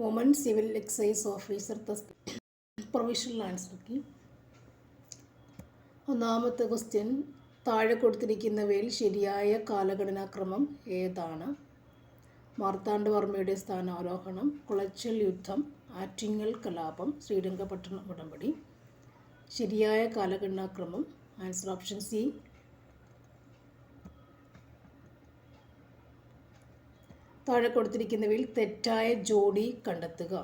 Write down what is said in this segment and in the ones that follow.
Woman civil excise officer provisional answer key ഒന്നാമത്തെ question താഴെ കൊടുത്തിരിക്കുന്നവയിൽ ശരിയായ കാലഘടനാക്രമം ഏതാണ്? മാർത്താണ്ഡവർമ്മയുടെ സ്ഥാനാരോഹണം കുളച്ചൽ യുദ്ധം ആറ്റിങ്ങൽ കലാപം ശ്രീരംഗപട്ടണം ഉടമ്പടി. ശരിയായ കാലഘടനാക്രമം ആൻസർ ഓപ്ഷൻ സി താഴെ കൊടുത്തിരിക്കുന്നവയിൽ തെറ്റായ ജോഡി കണ്ടെത്തുക.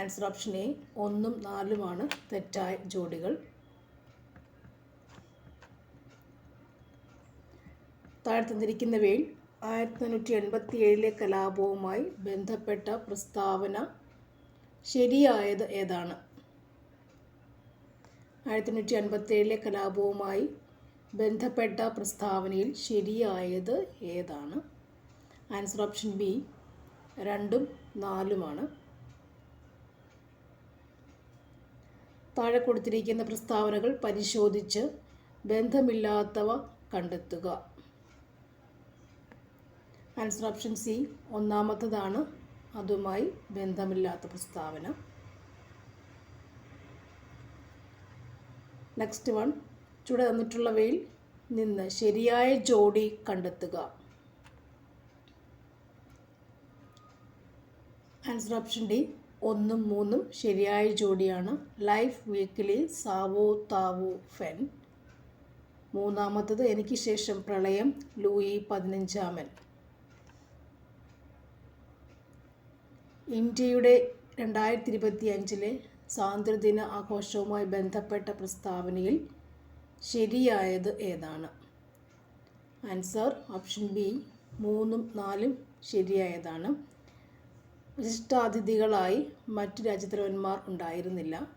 ആൻസർ ഓപ്ഷൻ എ ഒന്നും നാലുമാണ് തെറ്റായ ജോഡികൾ. താഴെ തന്നിരിക്കുന്നവയിൽ ആയിരത്തി തൊണ്ണൂറ്റി എൺപത്തി ഏഴിലെ കലാപവുമായി ബന്ധപ്പെട്ട പ്രസ്താവന ശരിയായത് ഏതാണ്? ആയിരത്തി തൊണ്ണൂറ്റി അൻപത്തി ഏഴിലെ കലാപവുമായി ബന്ധപ്പെട്ട പ്രസ്താവനയിൽ ശരിയായത് ഏതാണ്? ആൻസർ ഓപ്ഷൻ ബി രണ്ടും നാലുമാണ്. താഴെ കൊടുത്തിരിക്കുന്ന പ്രസ്താവനകൾ പരിശോധിച്ച് ബന്ധമില്ലാത്തവ കണ്ടെത്തുക. ആൻസർ ഓപ്ഷൻ സി ഒന്നാമത്തതാണ്. അതുമായി ബന്ധമില്ലാത്ത പ്രസ്താവന. Next one. ചുവടെ തന്നിട്ടുള്ളവയിൽ നിന്ന് ശരിയായ ജോഡി കണ്ടെത്തുക. ആൻസർ ഓപ്ഷൻ ഡി ഒന്നും മൂന്നും ശരിയായ ജോഡിയാണ്. Life weekly Zou Taofen. മൂന്നാമത്തത് എനിക്ക് ശേഷം പ്രളയം ലൂയി പതിനഞ്ചാമൻ. ഇന്ത്യയുടെ രണ്ടായിരത്തി ഇരുപത്തി അഞ്ചിലെ സ്വാതന്ത്ര്യദിന ആഘോഷവുമായി ബന്ധപ്പെട്ട പ്രസ്താവനയിൽ ശരിയായത് ഏതാണ്? ആൻസർ ഓപ്ഷൻ ബി മൂന്നും നാലും ശരിയായതാണ്. വിശിഷ്ടാതിഥികളായി മറ്റു രാജ്യത്തലവന്മാർ ഉണ്ടായിരുന്നില്ല.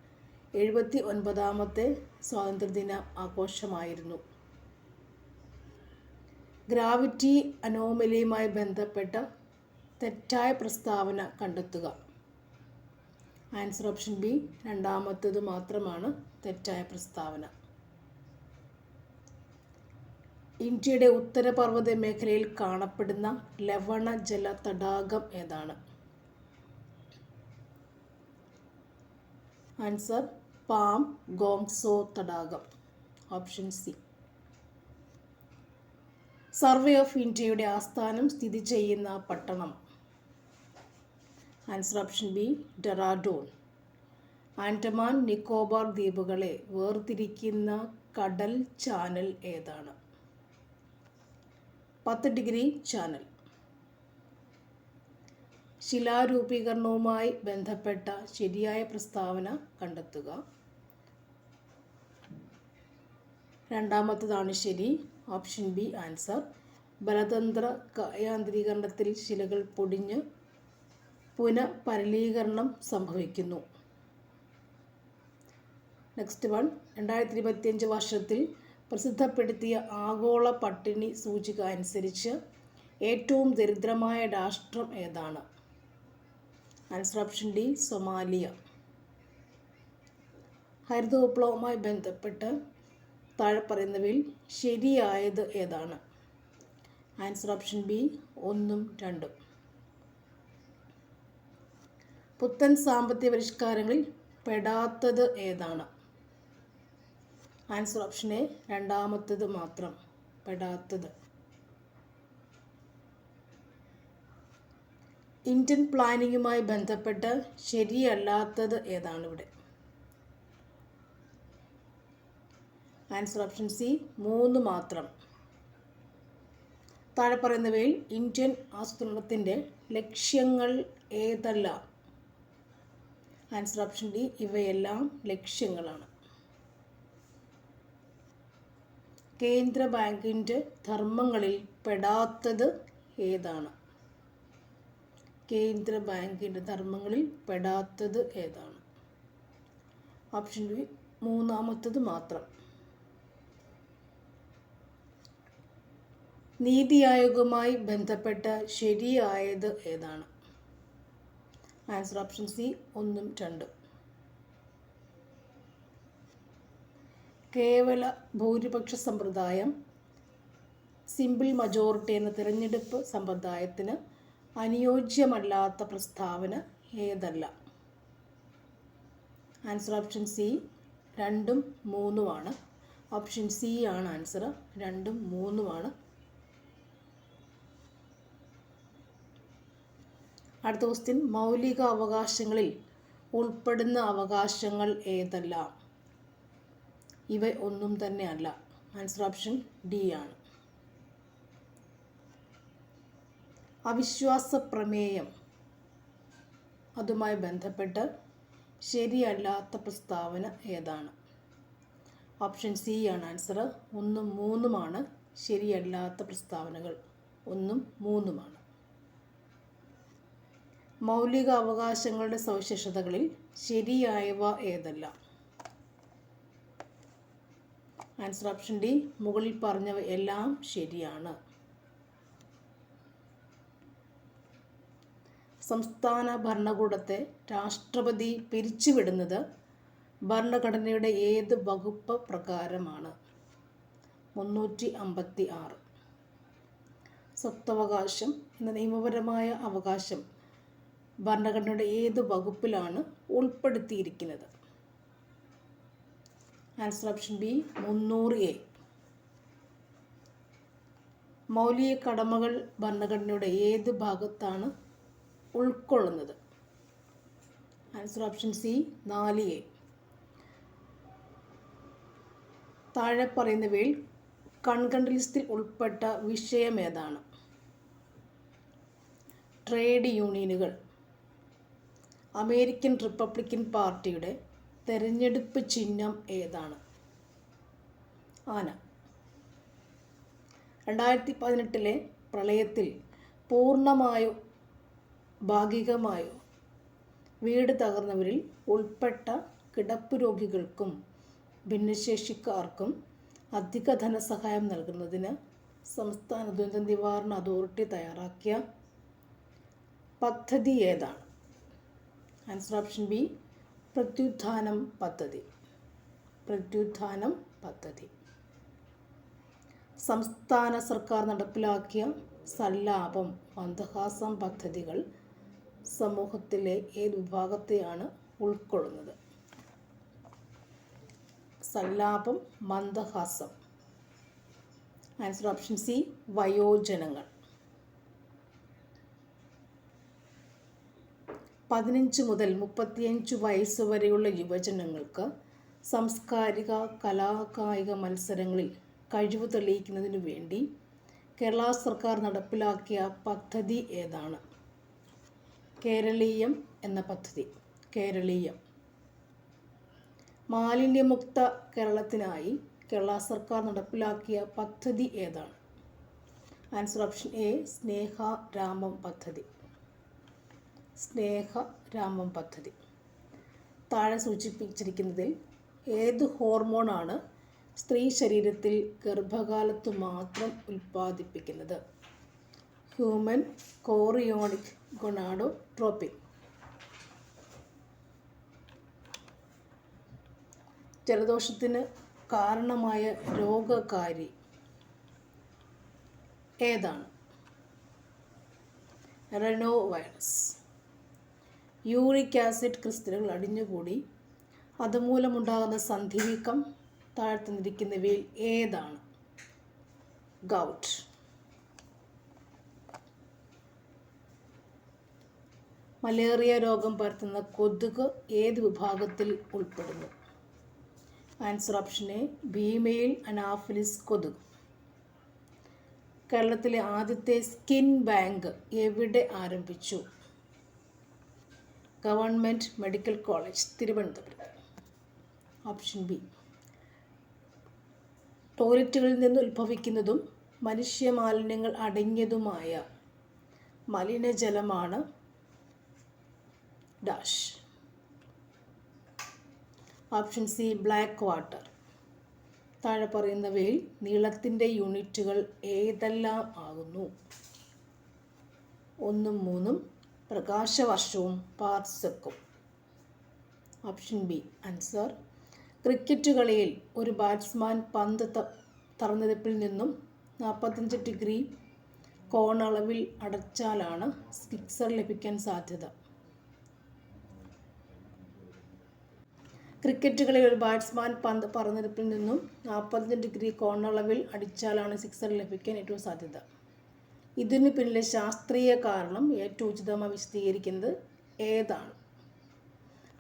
എഴുപത്തി ഒൻപതാമത്തെ സ്വാതന്ത്ര്യദിന ആഘോഷമായിരുന്നു. ഗ്രാവിറ്റി അനോമലിയുമായി ബന്ധപ്പെട്ട തെറ്റായ പ്രസ്താവന കണ്ടെത്തുക. ആൻസർ ഓപ്ഷൻ ബി രണ്ടാമത്തേത് മാത്രമാണ് തെറ്റായ പ്രസ്താവന. ഇന്ത്യയുടെ ഉത്തരപർവത മേഖലയിൽ കാണപ്പെടുന്ന ലവണ ജല തടാകം ഏതാണ്? ആൻസർ പാം ഗോങ്സോ തടാകം. Option C. സർവേ ഓഫ് ഇന്ത്യയുടെ ആസ്ഥാനം സ്ഥിതി ചെയ്യുന്ന പട്ടണം. Answer option B Dehradun. Andaman Nicobar ദ്വീപുകളെ വേർതിരിക്കുന്ന കടൽ ചാനൽ ഏതാണ്? പത്ത് ഡിഗ്രി ചാനൽ. ശിലാരൂപീകരണവുമായി ബന്ധപ്പെട്ട ശരിയായ പ്രസ്താവന കണ്ടെത്തുക. രണ്ടാമത്തതാണ് ശരി. Option B answer. ബലതന്ത്ര കായാന്ത്രീകരണത്തിൽ ശിലകൾ പൊടിഞ്ഞ് പുനഃപരലീകരണം സംഭവിക്കുന്നു. Next one. രണ്ടായിരത്തി ഇരുപത്തിയഞ്ച് വർഷത്തിൽ പ്രസിദ്ധപ്പെടുത്തിയ ആഗോള പട്ടിണി സൂചിക അനുസരിച്ച് ഏറ്റവും ദരിദ്രമായ രാഷ്ട്രം ഏതാണ്? Answer option D Somalia. ഹരിത വിപ്ലവവുമായി ബന്ധപ്പെട്ട് താഴെ പറയുന്നവയിൽ ശരിയായത് ഏതാണ്? ആൻസർ ഓപ്ഷൻ ബി ഒന്നും രണ്ടും. പുത്തൻ സാമ്പത്തിക പരിഷ്കാരങ്ങളിൽ പെടാത്തത് ഏതാണ്? ആൻസർ ഓപ്ഷൻ എ രണ്ടാമത്തത് മാത്രം പെടാത്തത്. ഇന്ത്യൻ പ്ലാനിങ്ങുമായി ബന്ധപ്പെട്ട് ശരിയല്ലാത്തത് ഏതാണ് ഇവിടെ ആൻസർ ഓപ്ഷൻ സി മൂന്ന് മാത്രം. താഴെ പറയുന്നവയിൽ ഇന്ത്യൻ ആസൂത്രണത്തിന്റെ ലക്ഷ്യങ്ങൾ ഏതല്ല? ആൻസർ ഓപ്ഷൻ ഡി ഇവയെല്ലാം ലക്ഷ്യങ്ങളാണ്. കേന്ദ്ര ബാങ്കിന്റെ ധർമ്മങ്ങളിൽ പെടാത്തത് ഏതാണ്? കേന്ദ്ര ബാങ്കിന്റെ ധർമ്മങ്ങളിൽ പെടാത്തത് ഏതാണ്? ഓപ്ഷൻ ബി മൂന്നാമത്തത് മാത്രം. നീതി ആയോഗുമായി ബന്ധപ്പെട്ട ശരിയായത് ഏതാണ്? ആൻസർ ഓപ്ഷൻ സി ഒന്നും രണ്ടും. കേവല ഭൂരിപക്ഷ സമ്പ്രദായം സിമ്പിൾ മജോറിറ്റി എന്ന തിരഞ്ഞെടുപ്പ് സമ്പ്രദായത്തിന് അനുയോജ്യമല്ലാത്ത പ്രസ്താവന ഏതല്ല? ആൻസർ ഓപ്ഷൻ സി രണ്ടും മൂന്നുമാണ്. ഓപ്ഷൻ സി ആണ് ആൻസർ രണ്ടും മൂന്നുമാണ്. അടുത്ത ക്വസ്റ്റ്യൻ മൗലിക അവകാശങ്ങളിൽ ഉൾപ്പെടുന്ന അവകാശങ്ങൾ ഏതല്ല? ഇവ ഒന്നും തന്നെ അല്ല ആൻസർ ഓപ്ഷൻ ഡി ആണ്. അവിശ്വാസ പ്രമേയം അതുമായി ബന്ധപ്പെട്ട് ശരിയല്ലാത്ത പ്രസ്താവന ഏതാണ്? ഓപ്ഷൻ സി ആണ് ആൻസർ. ഒന്നും മൂന്നുമാണ് ശരിയല്ലാത്ത പ്രസ്താവനകൾ. ഒന്നും മൂന്നുമാണ്. മൗലിക അവകാശങ്ങളുടെ സവിശേഷതകളിൽ ശരിയായവ ഏതല്ല? Answer option D. മുകളിൽ പറഞ്ഞവ എല്ലാം ശരിയാണ്. സംസ്ഥാന ഭരണകൂടത്തെ രാഷ്ട്രപതി പിരിച്ചുവിടുന്നത് ഭരണഘടനയുടെ ഏത് വകുപ്പ് പ്രകാരമാണ്? മുന്നൂറ്റി അമ്പത്തി ആറ് സ്വത്തവകാശം എന്ന നിയമപരമായ അവകാശം ഭരണഘടനയുടെ ഏത് വകുപ്പിലാണ് ഉൾപ്പെടുത്തിയിരിക്കുന്നത്? ആൻസർ ഓപ്ഷൻ ബി മുന്നൂറ് എ. മൗലിക കടമകൾ ഭരണഘടനയുടെ ഏത് ഭാഗത്താണ് ഉൾക്കൊള്ളുന്നത്. ആൻസർ ഓപ്ഷൻ സി നാല് എ താഴെ പറയുന്നവയിൽ കൺകണ്ട ലിസ്റ്റിൽ ഉൾപ്പെട്ട വിഷയം ഏതാണ്? ട്രേഡ് യൂണിയനുകൾ. അമേരിക്കൻ റിപ്പബ്ലിക്കൻ പാർട്ടിയുടെ തെരഞ്ഞെടുപ്പ് ചിഹ്നം ഏതാണ്? ആന. രണ്ടായിരത്തി പതിനെട്ടിലെ പ്രളയത്തിൽ പൂർണമായോ ഭാഗികമായോ? വീട് തകർന്നവരിൽ ഉൾപ്പെട്ട കിടപ്പ് രോഗികൾക്കും ഭിന്നശേഷിക്കാർക്കും അധിക ധനസഹായം നൽകുന്നതിന് സംസ്ഥാന ദുരന്ത നിവാരണ അതോറിറ്റി തയ്യാറാക്കിയ പദ്ധതി ഏതാണ്? ആൻസർ ഓപ്ഷൻ ബി പ്രത്യുത്ഥാനം പദ്ധതി. പ്രത്യുത്ഥാനം പദ്ധതി. സംസ്ഥാന സർക്കാർ നടപ്പിലാക്കിയ സല്ലാപം മന്ദഹാസം പദ്ധതികൾ സമൂഹത്തിലെ ഏത് വിഭാഗത്തെയാണ് ഉൾക്കൊള്ളുന്നത്? സല്ലാപം മന്ദഹാസം. ആൻസർ ഓപ്ഷൻ സി വയോജനങ്ങൾ. പതിനഞ്ച് മുതൽ മുപ്പത്തിയഞ്ച് വയസ്സ് വരെയുള്ള യുവജനങ്ങൾക്ക് സാംസ്കാരിക കലാകായിക മത്സരങ്ങളിൽ കഴിവ് തെളിയിക്കുന്നതിനു വേണ്ടി കേരള സർക്കാർ നടപ്പിലാക്കിയ പദ്ധതി ഏതാണ്? കേരളീയം എന്ന പദ്ധതി. കേരളീയം. മാലിന്യമുക്ത കേരളത്തിനായി കേരള സർക്കാർ നടപ്പിലാക്കിയ പദ്ധതി ഏതാണ്? Answer option A Sneharamam പദ്ധതി. സ്നേഹ രാമം പദ്ധതി. താഴെ സൂചിപ്പിച്ചിരിക്കുന്നതിൽ ഏത് ഹോർമോണാണ് സ്ത്രീ ശരീരത്തിൽ ഗർഭകാലത്തു മാത്രം ഉൽപ്പാദിപ്പിക്കുന്നത്? ഹ്യൂമൻ കോറിയോണിക് ഗൊണാഡോട്രോപ്പിൻ ജലദോഷത്തിന് കാരണമായ രോഗകാരി ഏതാണ്? റെനോ വൈറസ് യൂറിക് ആസിഡ് ക്രിസ്റ്റലുകൾ അടിഞ്ഞുകൂടി. അതുമൂലമുണ്ടാകുന്ന സന്ധിവീക്കം താഴ്ത്തുന്നിരിക്കുന്നവയിൽ ഏതാണ്? ഗൗട്ട് മലേറിയ രോഗം പരത്തുന്ന കൊതുക് ഏത് വിഭാഗത്തിൽ ഉൾപ്പെടുന്നു? ആൻസർ ഓപ്ഷൻ എ ഭീമയിൽ അനാഫിലിസ് കൊതുക്. കേരളത്തിലെ ആദ്യത്തെ സ്കിൻ ബാങ്ക് എവിടെ ആരംഭിച്ചു? Government medical college Thiruvananthapuram. Option B ടോയ്ലറ്റുകളിൽ നിന്ന് ഉത്ഭവിക്കുന്നതും മനുഷ്യ മാലിന്യങ്ങൾ അടങ്ങിയതുമായ മലിനജലമാണ് dash option C black water താഴെ പറയുന്നവയിൽ നീളത്തിന്റെ യൂണിറ്റുകൾ ഏതെല്ലാം ആകുന്നു? ഒന്നും മൂന്നും പ്രകാശവർഷവും പാർസക്കും ഓപ്ഷൻ ബി ആൻസർ ക്രിക്കറ്റ് കളിയിൽ ഒരു ബാറ്റ്സ്മാൻ പന്ത് തറന്നിരപ്പിൽ നിന്നും നാൽപ്പത്തഞ്ച് ഡിഗ്രി കോണളവിൽ അടച്ചാലാണ് സിക്സർ ലഭിക്കാൻ സാധ്യത. ക്രിക്കറ്റ് കളിയിൽ ഒരു ബാറ്റ്സ്മാൻ പന്ത് പറഞ്ഞെടുപ്പിൽ നിന്നും നാൽപ്പത്തഞ്ച് ഡിഗ്രി കോണളവിൽ അടിച്ചാലാണ് സിക്സർ ലഭിക്കാൻ ഏറ്റവും സാധ്യത. ഇതിന് പിന്നിലെ ശാസ്ത്രീയ കാരണം ഏറ്റവും ഉചിതമായി വിശദീകരിക്കുന്നത് ഏതാണ്?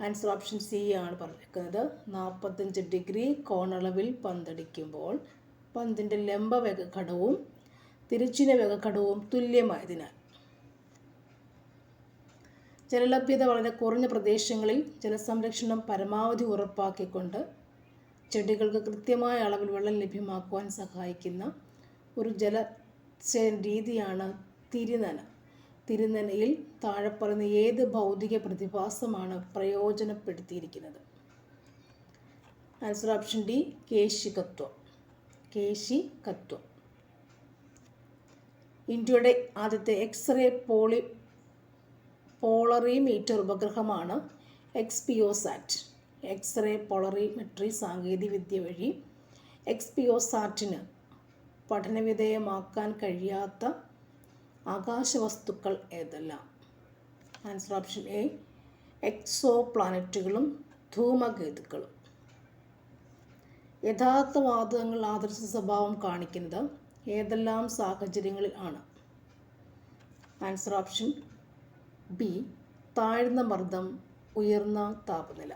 ആൻസർ ഓപ്ഷൻ സി ആണ് പറഞ്ഞിരിക്കുന്നത്. നാൽപ്പത്തഞ്ച് ഡിഗ്രി കോണളവിൽ പന്തടിക്കുമ്പോൾ പന്തിന്റെ ലംബ വേഗഘടവും തിരിച്ചിന വേഗഘടവും തുല്യമായതിനാൽ ജലലഭ്യത വളരെ കുറഞ്ഞ പ്രദേശങ്ങളിൽ ജലസംരക്ഷണം പരമാവധി ഉറപ്പാക്കിക്കൊണ്ട് ചെടികൾക്ക് കൃത്യമായ അളവിൽ വെള്ളം ലഭ്യമാക്കുവാൻ സഹായിക്കുന്ന ഒരു ജല രീതിയാണ് തിരിനന. തിരുനനയിൽ താഴെ പറയുന്ന ഏത് ഭൗതിക പ്രതിഭാസമാണ് പ്രയോജനപ്പെടുത്തിയിരിക്കുന്നത്? ആൻസർ ഓപ്ഷൻ ഡി കേശികത്വം. കേശികത്വം. ഇന്ത്യയുടെ ആദ്യത്തെ എക്സ്റേ പോളി പോളറിമീറ്റർ ഉപഗ്രഹമാണ് എക്സ്പിയോസാറ്റ് എക്സ്റേ പോളറിമെട്രി സാങ്കേതികവിദ്യ വഴി എക്സ്പിയോസാറ്റിന് പഠനവിധേയമാക്കാൻ കഴിയാത്ത ആകാശവസ്തുക്കൾ ഏതെല്ലാം? ആൻസർ ഓപ്ഷൻ എ എക്സോ പ്ലാനറ്റുകളും ധൂമകേതുക്കളും യഥാർത്ഥ വാതകങ്ങൾ ആദർശ സ്വഭാവം കാണിക്കുന്നത് ഏതെല്ലാം സാഹചര്യങ്ങളിൽ ആണ്? ആൻസർ ഓപ്ഷൻ ബി താഴ്ന്ന മർദ്ദം ഉയർന്ന താപനില.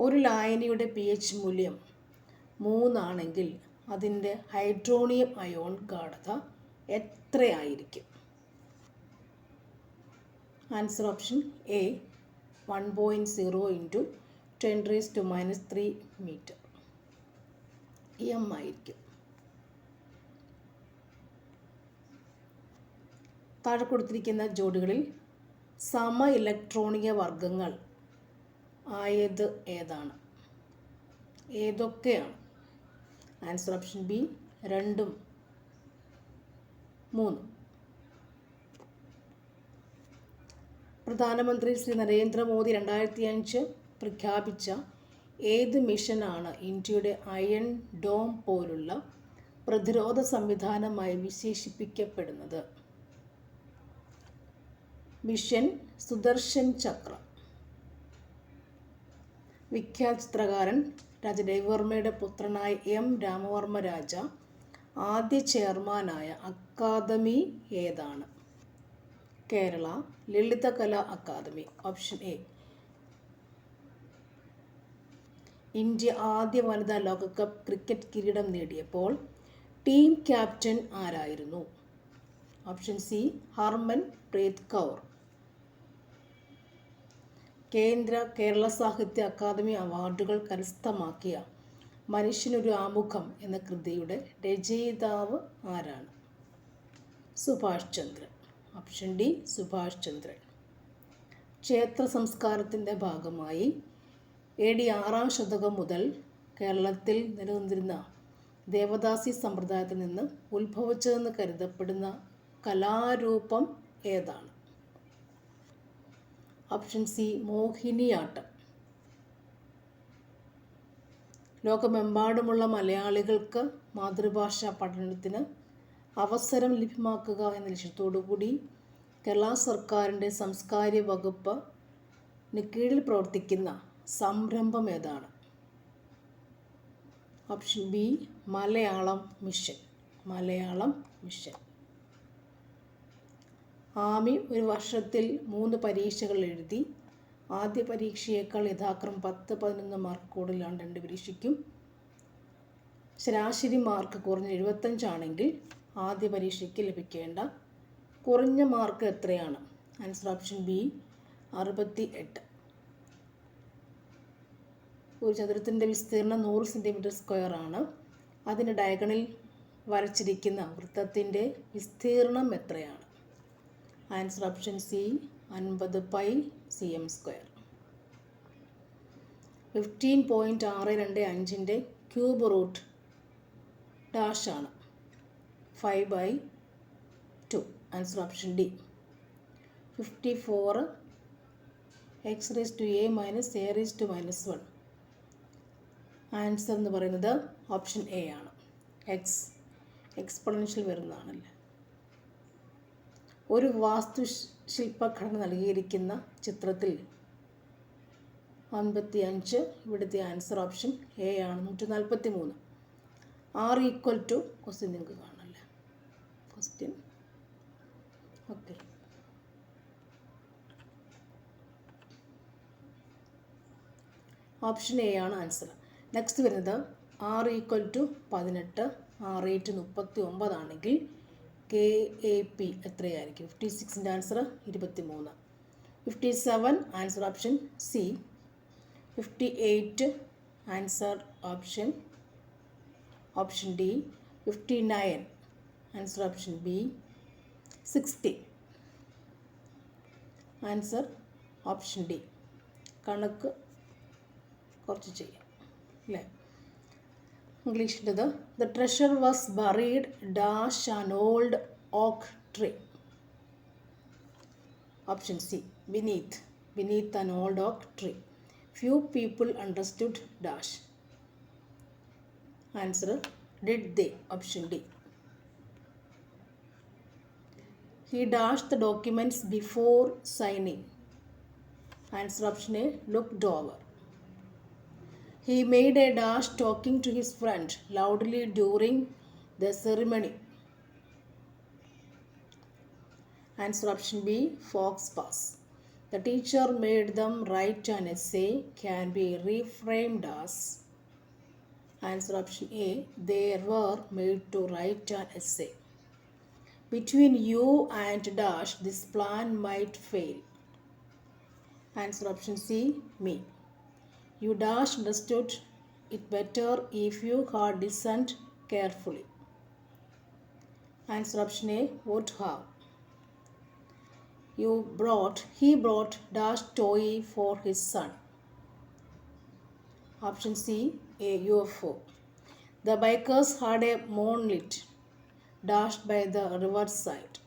ഒരു ലായനിയുടെ പി എച്ച് മൂല്യം മൂന്നാണെങ്കിൽ അതിന്റെ ഹൈഡ്രോണിയം അയോൺ ഗാഠത എത്രയായിരിക്കും? Answer option A one point zero into ten raise to minus three metre. M ആയിരിക്കും. താഴെ കൊടുത്തിരിക്കുന്ന ജോഡികളിൽ സമ ഇലക്ട്രോണിക വർഗങ്ങൾ ആയത് ഏതാണ്? ഏതൊക്കെയാണ്? ആൻസർ ഓപ്ഷൻ ബി രണ്ടും മൂന്ന്. പ്രധാനമന്ത്രി ശ്രീ നരേന്ദ്രമോദി രണ്ടായിരത്തി അഞ്ച് പ്രഖ്യാപിച്ച ഏത് മിഷനാണ് ഇന്ത്യയുടെ അയൺ ഡോം പോലുള്ള പ്രതിരോധ സംവിധാനമായി വിശേഷിപ്പിക്കപ്പെടുന്നത്? മിഷൻ സുദർശൻ ചക്ര. വിഖ്യാത ചിത്രകാരൻ രാജ രവിവർമ്മയുടെ പുത്രനായ എം. രാമവർമ്മ രാജ ആദ്യ ചെയർമാനായ അക്കാദമി ഏതാണ്? Kerala Lalithakala academy option A. India ആദ്യ വനിതാ ലോകകപ്പ് ക്രിക്കറ്റ് കിരീടം നേടിയപ്പോൾ ടീം ക്യാപ്റ്റൻ ആരായിരുന്നു? Option C Harmanpreet Kaur. കേന്ദ്ര കേരള സാഹിത്യ അക്കാദമി അവാർഡുകൾ കരസ്ഥമാക്കിയ മനുഷ്യനൊരു ആമുഖം എന്ന കൃതിയുടെ രചയിതാവ് ആരാണ്? സുഭാഷ് ചന്ദ്രൻ. Option D Subhash Chandran. ക്ഷേത്ര സംസ്കാരത്തിന്റെ ഭാഗമായി എ ഡി ആറാം ശതകം മുതൽ കേരളത്തിൽ നിലനിന്നിരുന്ന ദേവദാസി സമ്പ്രദായത്തിൽ നിന്ന് ഉത്ഭവിച്ചതെന്ന് കരുതപ്പെടുന്ന കലാരൂപം ഏതാണ്? Option C Mohiniyattam. ലോകമെമ്പാടുമുള്ള മലയാളികൾക്ക് മാതൃഭാഷ പഠനത്തിന് അവസരം ലഭ്യമാക്കുക എന്ന ലക്ഷ്യത്തോടു കൂടി കേരള സർക്കാരിന്റെ സംസ്കാര വകുപ്പ് കീഴിൽ പ്രവർത്തിക്കുന്ന സംരംഭം ഏതാണ്? Option B Malayalam mission. Malayalam mission. Ami ഒരു വർഷത്തിൽ മൂന്ന് പരീക്ഷകൾ എഴുതി. ആദ്യ പരീക്ഷയേക്കാൾ യഥാക്രമം പത്ത് പതിനൊന്ന് മാർക്ക് കൂടുതലാണ് രണ്ട് പരീക്ഷയ്ക്കും. ശരാശരി മാർക്ക് കുറഞ്ഞ എഴുപത്തഞ്ചാണെങ്കിൽ ആദ്യ പരീക്ഷയ്ക്ക് ലഭിക്കേണ്ട കുറഞ്ഞ മാർക്ക് എത്രയാണ്? ആൻസർ ഓപ്ഷൻ ബി അറുപത്തി എട്ട് ഒരു ചതുരത്തിന്റെ വിസ്തീർണം നൂറ് സെന്റിമീറ്റർ സ്ക്വയർ ആണ്. അതിന് ഡയഗണിൽ വരച്ചിരിക്കുന്ന വൃത്തത്തിന്റെ വിസ്തീർണം എത്രയാണ്? ആൻസർ ഓപ്ഷൻ സി അൻപത് pi C M square fifteen point ആറ് രണ്ട് അഞ്ചിന്റെ cube root ഡാഷാണ് five by two answer option D fifty four X raise to A minus A raise to minus one answer എന്ന് പറയുന്നത് ഓപ്ഷൻ എ ആണ്. X exponential വരുന്നതാണല്ലേ. ഒരു വാസ്തുശില്പഘടന നൽകിയിരിക്കുന്ന ചിത്രത്തിൽ അൻപത്തി അഞ്ച് ഇവിടുത്തെ ആൻസർ ഓപ്ഷൻ എ ആണ് നൂറ്റി നാൽപ്പത്തി മൂന്ന് ആർ ഈക്വൽ ടു ക്വസ്റ്റ്യൻ നിങ്ങൾക്ക് കാണല്ലേ ക്വസ്റ്റ്യൻ. ഓക്കെ. ഓപ്ഷൻ എ ആണ് ആൻസർ. നെക്സ്റ്റ് വരുന്നത് ആർ ഈക്വൽ ടു പതിനെട്ട് ആർ എയ്റ്റ് മുപ്പത്തി ഒമ്പതാണെങ്കിൽ കെ എ പി എത്രയായിരിക്കും? ഫിഫ്റ്റി സിക്സിന്റെ ആൻസർ ഇരുപത്തി മൂന്ന് fifty seven answer option C fifty eight answer option option D fifty nine answer option B sixty answer option D കണക്ക് കുറച്ച് ചെയ്യാം. അല്ലേ? ഇംഗ്ലീഷിൻ്റെത് the treasure was buried dash an old oak tree option C beneath beneath an old oak tree few people understood dash answer did they option D He dashed the documents before signing. Answer option A looked over. he made a dash talking to his friend loudly during the ceremony. Answer option B Fox Pass. The teacher made them write an essay can be reframed as. Answer option A they were made to write an essay. Between you and dash, this plan might fail. Answer option C me. You dash understood it better if you had listened carefully. Answer option A would have. You brought, he brought dash toy for his son. Option C a UFO. The bikers had a moonlit dashed by the riverside.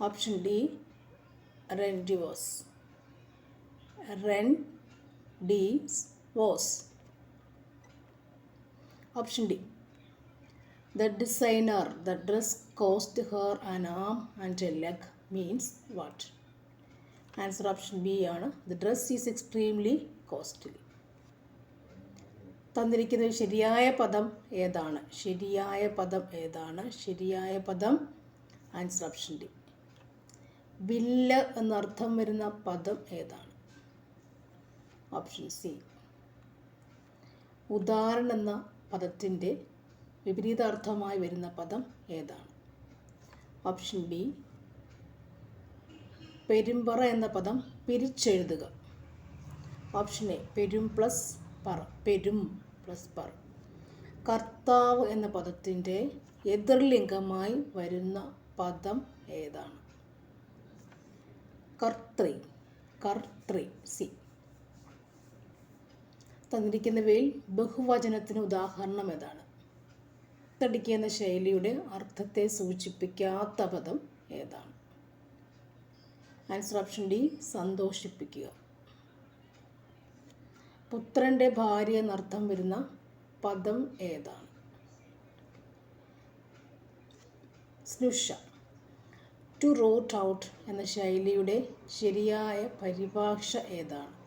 Option D rendezvous. Ren D was. Option D. The designer, the dress cost her an arm and a leg means what? Answer option B ആണ് The dress is extremely costly. തന്നിരിക്കുന്ന ശരിയായ പദം ഏതാണ് ശരിയായ പദം ഏതാണ് ശരിയായ പദം ആൻസർ ഓപ്ഷൻ ഡി വില്ല് എന്നർത്ഥം വരുന്ന പദം ഏതാണ് ഓപ്ഷൻ സി ഉദാഹരണം എന്ന പദത്തിന്റെ വിപരീതാർത്ഥമായി വരുന്ന പദം ഏതാണ്? ഓപ്ഷൻ ബി പെരുമ്പറ എന്ന പദം പിരിച്ചെഴുതുക. ഓപ്ഷൻ എ പെരും പ്ലസ് പറ പെരും പ്ലസ് പറ. കർത്താവ് എന്ന പദത്തിന്റെ എതിർലിംഗമായി വരുന്ന പദം ഏതാണ്? കർത്തൃ കർത്തൃ സി. തന്നിരിക്കുന്നവയിൽ ബഹുവചനത്തിന് ഉദാഹരണം ഏതാണ്? തടിക്കുക എന്ന ശൈലിയുടെ അർത്ഥത്തെ സൂചിപ്പിക്കാത്ത പദം ഏതാണ്? ആൻസർ ഓപ്ഷൻ ഡി സന്തോഷിപ്പിക്കുക. പുത്രന്റെ ഭാര്യ എന്നർത്ഥം വരുന്ന പദം ഏതാണ്? സ്നുഷ. ടു റോട്ട് ഔട്ട് എന്ന ശൈലിയുടെ ശരിയായ പരിഭാഷ ഏതാണ്?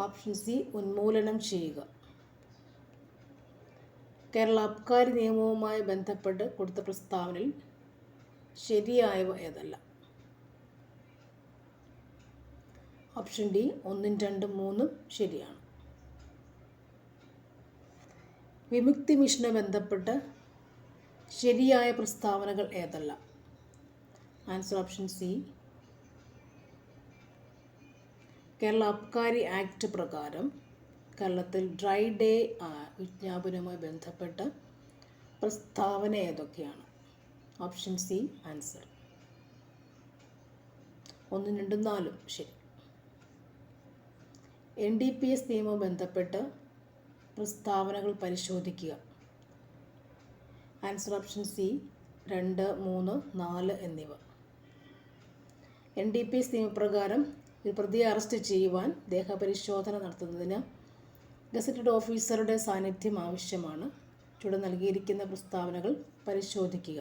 ഓപ്ഷൻ സി ഉന്മൂലനം ചെയ്യുക. കേരള അബ്കാരി നിയമവുമായി ബന്ധപ്പെട്ട് കൊടുത്ത പ്രസ്താവനയിൽ ശരിയായവ ഏതല്ല. ഓപ്ഷൻ ഡി ഒന്നും രണ്ടും മൂന്നും ശരിയാണ്. വിമുക്തി മിഷനെ ബന്ധപ്പെട്ട് ശരിയായ പ്രസ്താവനകൾ ഏതല്ല. Answer option C Kerala Abkari act പ്രകാരം കേരളത്തിൽ ഡ്രൈ ഡേ വിജ്ഞാപനവുമായി ബന്ധപ്പെട്ട പ്രസ്താവന ഏതൊക്കെയാണ്? Option C answer. ഒന്നും രണ്ടും നാലും. ശരി. എൻ ഡി പി എസ് നിയമവും ബന്ധപ്പെട്ട് പ്രസ്താവനകൾ പരിശോധിക്കുക. ആൻസർ ഓപ്ഷൻ സി രണ്ട് മൂന്ന് നാല് എന്നിവ. എൻ ഡി പി എസ് നിയമപ്രകാരം പ്രതിയെ അറസ്റ്റ് ചെയ്യുവാൻ ദേഹപരിശോധന നടത്തുന്നതിന് ഗസറ്റഡ് ഓഫീസറുടെ സാന്നിധ്യം ആവശ്യമാണ്. ചുവടെ നൽകിയിരിക്കുന്ന പ്രസ്താവനകൾ പരിശോധിക്കുക.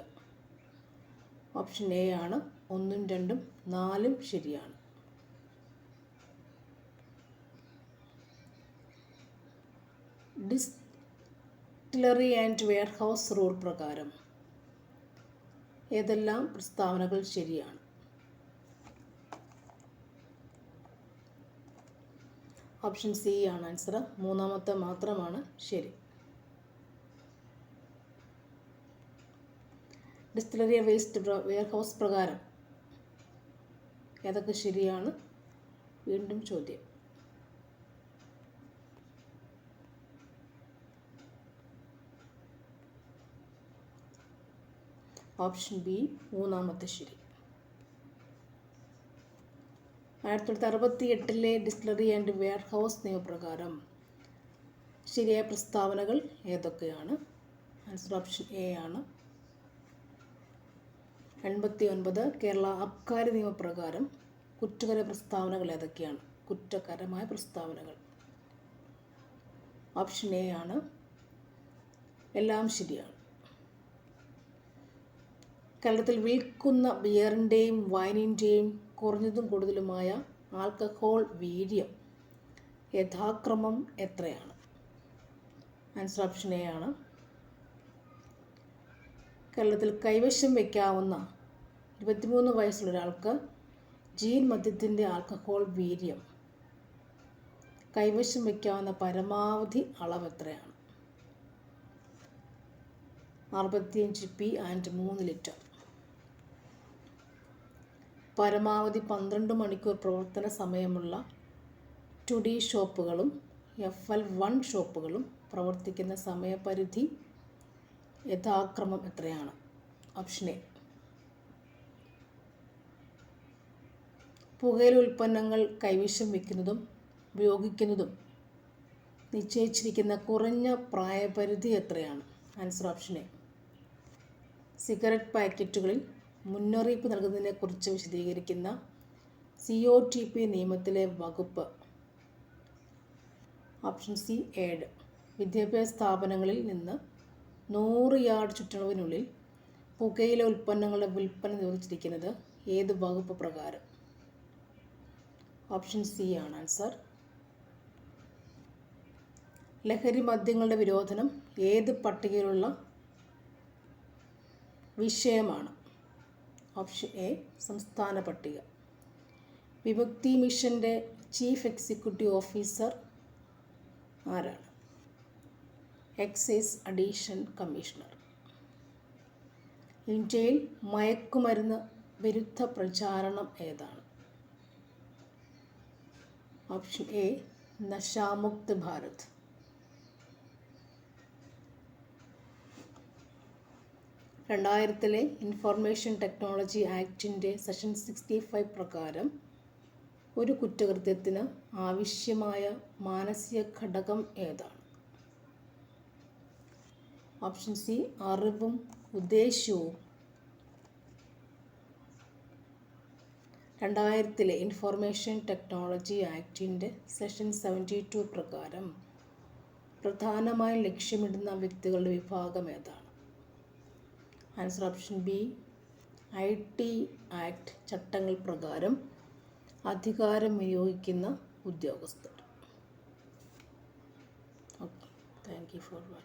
ഓപ്ഷൻ എ ആണ്. ഒന്നും രണ്ടും നാലും ശരിയാണ്. ഡിസ്റ്റിലറി ആൻഡ് വെയർഹൗസ് റൂൾ പ്രകാരം ഏതെല്ലാം പ്രസ്താവനകൾ ശരിയാണ്? ഓപ്ഷൻ സി ആണ് ആൻസർ. മൂന്നാമത്തെ മാത്രമാണ് ശരി. ഡിസ്റ്റിലറി വേസ്റ്റ് വെയർഹൗസ് പ്രകാരം ഏതൊക്കെ ശരിയാണ്? വീണ്ടും ചോദ്യം. ഓപ്ഷൻ ബി മൂന്നാമത്തെ ശരി. ആയിരത്തി തൊള്ളായിരത്തി അറുപത്തി എട്ടിലെ ഡിസ്റ്റിലറി ആൻഡ് വെയർ ഹൗസ് നിയമപ്രകാരം ശരിയായ പ്രസ്താവനകൾ ഏതൊക്കെയാണ്? ആൻസർ ഓപ്ഷൻ എ ആണ്. എൺപത്തി ഒൻപത് കേരള അബ്കാരി നിയമപ്രകാരം കുറ്റകര പ്രസ്താവനകൾ ഏതൊക്കെയാണ്? കുറ്റകരമായ പ്രസ്താവനകൾ. ഓപ്ഷൻ എ ആണ്. എല്ലാം ശരിയാണ്. കേരളത്തിൽ വിൽക്കുന്ന ബിയറിന്റെയും വൈനിന്റെയും കുറഞ്ഞതും കൂടുതലുമായ ആൽക്കഹോൾ വീര്യം യഥാക്രമം എത്രയാണ്? ആൻസർ ഓപ്ഷൻ എ ആണ്. കേരളത്തിൽ കൈവശം വയ്ക്കാവുന്ന ഇരുപത്തിമൂന്ന് വയസ്സുള്ള ഒരാൾക്ക് ജീൻ മദ്യത്തിന്റെ ആൽക്കഹോൾ വീര്യം. കൈവശം വയ്ക്കാവുന്ന പരമാവധി അളവ് എത്രയാണ്? അറുപത്തിയഞ്ച് പി ആൻഡ് മൂന്ന് ലിറ്റർ. പരമാവധി പന്ത്രണ്ട് മണിക്കൂർ പ്രവർത്തന സമയമുള്ള ടു ഡി ഷോപ്പുകളും എഫ് എൽ വൺ ഷോപ്പുകളും പ്രവർത്തിക്കുന്ന സമയപരിധി യഥാക്രമം എത്രയാണ്? Option A. പുകയില ഉൽപ്പന്നങ്ങൾ കൈവശം വയ്ക്കുന്നതും ഉപയോഗിക്കുന്നതും നിശ്ചയിച്ചിരിക്കുന്ന കുറഞ്ഞ പ്രായപരിധി എത്രയാണ്? Answer option A. സിഗരറ്റ് പാക്കറ്റുകളിൽ മുന്നറിയിപ്പ് നൽകുന്നതിനെക്കുറിച്ച് വിശദീകരിക്കുന്ന സി ഒ ടി പി നിയമത്തിലെ വകുപ്പ്. ഓപ്ഷൻ സി ഏഴ്. വിദ്യാഭ്യാസ സ്ഥാപനങ്ങളിൽ നിന്ന് നൂറ് യാർഡ് ചുറ്റളവിനുള്ളിൽ പുകയില ഉൽപ്പന്നങ്ങളുടെ വിൽപ്പന നിരോധിച്ചിരിക്കുന്നത് ഏത് വകുപ്പ് പ്രകാരം? ഓപ്ഷൻ സി ആണ് ആൻസർ. ലഹരി മദ്യങ്ങളുടെ വിരോധനം ഏത് പട്ടികയിലുള്ള വിഷയമാണ്? ഓപ്ഷൻ എ സംസ്ഥാന പട്ടിക. വിമുക്തി മിഷന്റെ ചീഫ് എക്സിക്യൂട്ടീവ് ഓഫീസർ ആരാണ്? Excise addition commissioner. ഇന്ത്യയിൽ മയക്കുമരുന്ന് വിരുദ്ധ പ്രചാരണം ഏതാണ്? Option A Nasha Mukt Bharat. രണ്ടായിരത്തിലെ information technology ആക്ടിന്റെ സെഷൻ സിക്സ്റ്റി ഫൈവ് പ്രകാരം ഒരു കുറ്റകൃത്യത്തിന് ആവശ്യമായ മാനസിക ഘടകം ഏതാണ്? ഓപ്ഷൻ സി അറിവും ഉദ്ദേശ്യവും. രണ്ടായിരത്തിലെ ഇൻഫർമേഷൻ ടെക്നോളജി ആക്ടിന്റെ സെഷൻ സെവന്റി ടു പ്രകാരം പ്രധാനമായും ലക്ഷ്യമിടുന്ന വ്യക്തികളുടെ വിഭാഗം ഏതാണ്? Answer option B I T act ചട്ടങ്ങൾ പ്രകാരം അധികാരം വിനിയോഗിക്കുന്ന ഉദ്യോഗസ്ഥർ. Okay thank you for watching.